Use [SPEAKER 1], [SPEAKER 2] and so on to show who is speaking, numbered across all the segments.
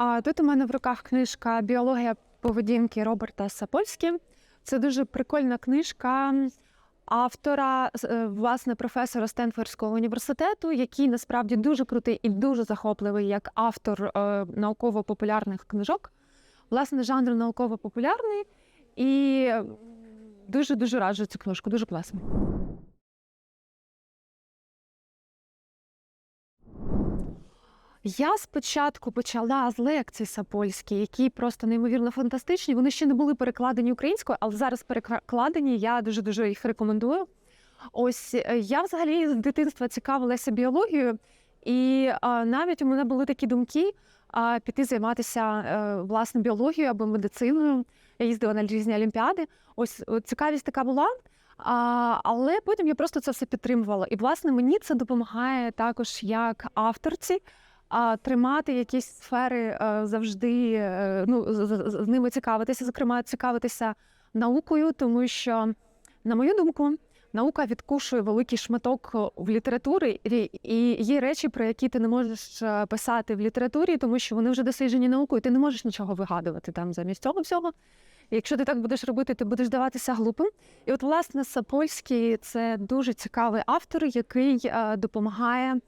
[SPEAKER 1] А тут у мене в руках книжка Біологія поведінки Роберта Сапольські. Це дуже прикольна книжка автора, е, власне, професора Стенфордського університету, який насправді дуже крутий і дуже захопливий як автор е, науково-популярних книжок. Власне, жанр науково-популярний. І дуже дуже раджу цю книжку, дуже класно. Я спочатку почала з лекцій Сапольські, які просто неймовірно фантастичні. Вони ще не були перекладені українською, але зараз перекладені. Я дуже дуже їх рекомендую. Ось е, я взагалі з дитинства цікавилася біологією, і а, навіть у мене були такі думки а, піти займатися е, власне біологією або медициною. Я їздила на різні олімпіади. Ось цікавість така була. А, але потім я просто це все підтримувала. І власне мені це допомагає також як авторці а, тримати якісь сфери е, завжди, е, ну, з, ними цікавитися, зокрема, цікавитися наукою, тому що, на мою думку, наука відкушує великий шматок в літературі, і- є речі, про які ти не можеш е, писати в літературі, тому що вони вже досліджені наукою, ти не можеш нічого вигадувати там замість цього всього. Якщо ти так будеш робити, ти будеш здаватися глупим. І от, власне, Сапольський це дуже цікавий автор, який е, допомагає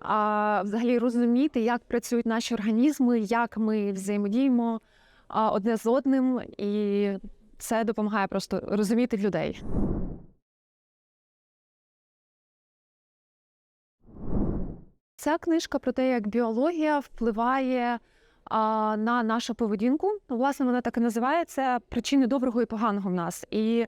[SPEAKER 1] а, взагалі розуміти, як працюють наші організми, як ми взаємодіємо одне з одним, і це допомагає просто розуміти людей. Ця книжка про те, як біологія впливає а, на нашу поведінку. Власне, вона так і називається причини доброго і поганого в нас. І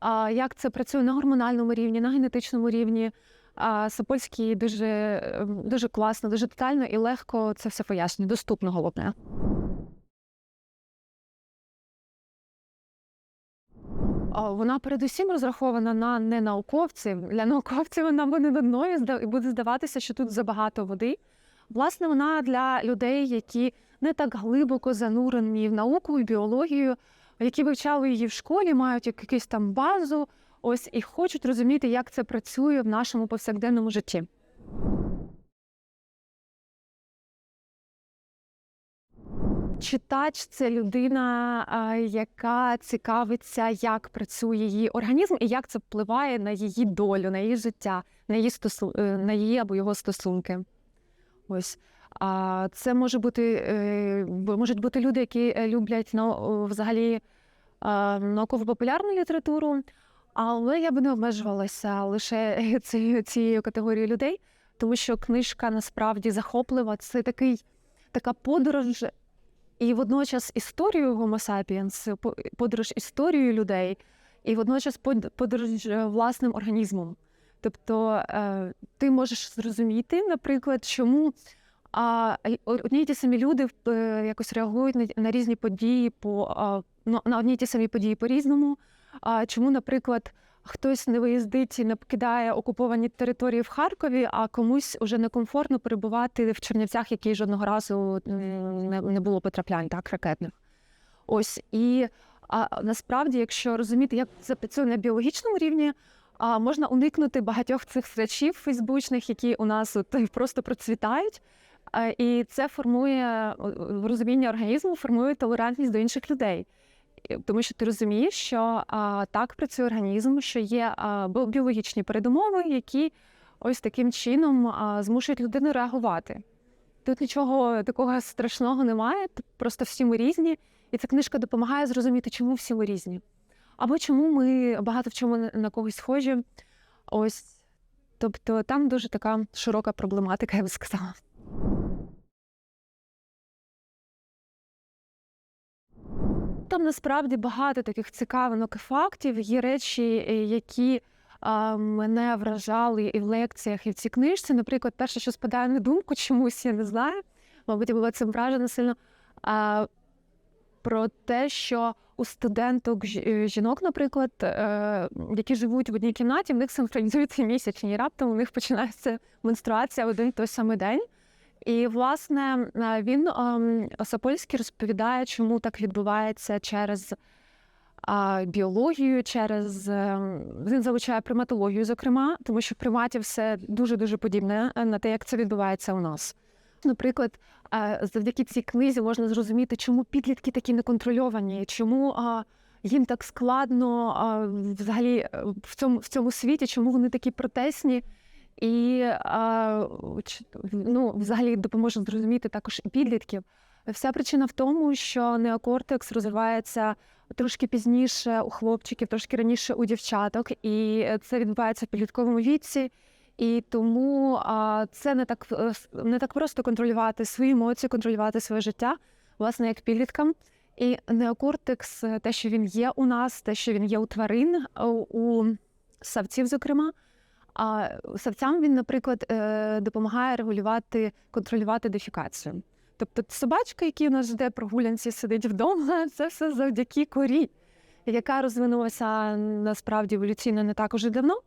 [SPEAKER 1] а, як це працює на гормональному рівні, на генетичному рівні. А, Сапольський дуже, е, дуже класно, дуже детально і легко це все пояснює, доступно головне. Вона передусім розрахована на ненауковців. Для науковців вона буде нудною і буде здаватися, що тут забагато води. Власне, вона для людей, які не так глибоко занурені в науку і біологію, які вивчали її в школі, мають як- якусь там базу, ось і хочуть розуміти, як це працює в нашому повсякденному житті. Читач це людина, яка цікавиться, як працює її організм і як це впливає на її долю, на її життя, на її стосу... е, на її або його стосунки. Ось. А це може бути, е, можуть бути люди, які е, люблять нау- взагалі науково-популярну літературу, але я би не обмежувалася лише цією, цією категорією людей, тому що книжка насправді захоплива. Це такий, така подорож і водночас історію Homo sapiens, по- подорож історією людей, і водночас под- подорож е, власним організмом. Тобто е, ти можеш зрозуміти, наприклад, чому одні й ті самі люди е, якось реагують на, різні події по ну, на одні й ті самі події по-різному. А чому, наприклад, хтось не виїздить і не покидає окуповані території в Харкові, а комусь уже некомфортно перебувати в Чернівцях, які жодного разу не, не було потраплянь так ракетних. Ось і а, насправді, якщо розуміти, як це працює на біологічному рівні, а, можна уникнути багатьох цих речів фейсбучних, які у нас от, просто процвітають. І це формує о, розуміння організму, формує толерантність до інших людей. І- Тому що ти розумієш, що а, так працює організм, що є а, біологічні передумови, які ось таким чином а, змушують людину реагувати. Тут нічого такого страшного немає, просто всі ми різні, і ця книжка допомагає зрозуміти, чому всі ми різні. Або чому ми багато в чому на когось схожі. Ось. Тобто там дуже така широка проблематика, я би сказала. Там насправді багато таких цікавинок і фактів. Є речі, е, які мене вражали і в лекціях, і в цій книжці. Наприклад, перше, що спадає на думку, чомусь я не знаю. Мабуть, я була цим вражена сильно. А, про те, що у студенток е, жінок, наприклад, е, які живуть в одній кімнаті, в них синхронізуються місячні, раптом у них починається менструація в один той самий день. І, власне, е, він ем, Сапольський розповідає, чому так відбувається через біологію, через ем, він залучає приматологію, зокрема, тому що в приматів все дуже дуже подібне е, на те, як це відбувається у нас. наприклад, е, завдяки цій книзі можна зрозуміти, чому підлітки такі неконтрольовані, чому їм так складно взагалі в цьому, в цьому світі, чому вони такі протесні. І а, ну, взагалі допоможе зрозуміти також і підлітків. Вся причина в тому, що неокортекс розвивається трошки пізніше у хлопчиків, трошки раніше у дівчаток, і це відбувається в підлітковому віці. І тому а, це не так е, не так просто контролювати свої емоції, контролювати своє життя, власне, як підліткам. І неокортекс, е, те, що він є у нас, те, що він є у тварин, е, у савців, зокрема. А савцям він, наприклад, е, допомагає регулювати, контролювати дефікацію. Тобто собачка, який у нас жде прогулянці, сидить вдома, це все завдяки корі, яка розвинулася насправді еволюційно не так уже давно.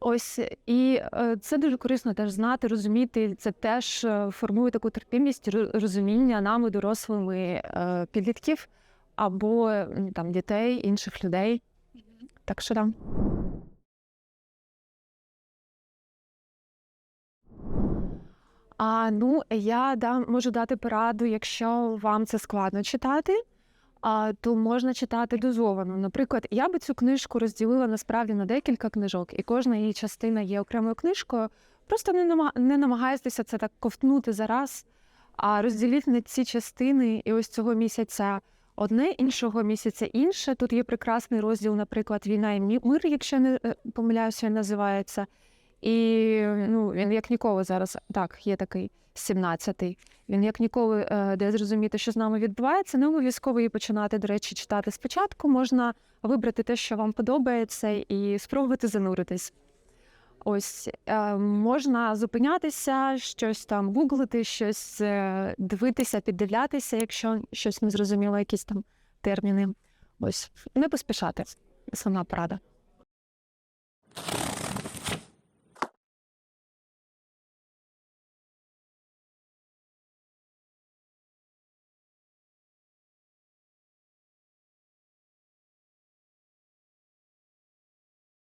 [SPEAKER 1] Ось і е, це дуже корисно теж знати, розуміти. Це теж е, формує таку терпімість, розуміння нами, дорослими підлітків або там дітей, інших людей. Так що там. А ну, я дам, можу дати пораду, якщо вам це складно читати, а, то можна читати дозовано. Наприклад, я би цю книжку розділила насправді на декілька книжок, і кожна її частина є окремою книжкою. Просто не, не намагайтеся це так ковтнути зараз, а розділіть на ці частини і ось цього місяця одне, іншого місяця інше. Тут є прекрасний розділ, наприклад, Війна і мир, якщо не е, помиляюся, називається. І ну, він як ніколи зараз так, є такий 17-й. Він як ніколи е, де зрозуміти, що з нами відбувається. Не обов'язково її починати, до речі, читати спочатку. Можна вибрати те, що вам подобається, і спробувати зануритись. Ось е, можна зупинятися, щось там гуглити, щось е, дивитися, піддивлятися, якщо щось не зрозуміло, якісь там терміни. Ось не поспішати. Основна порада.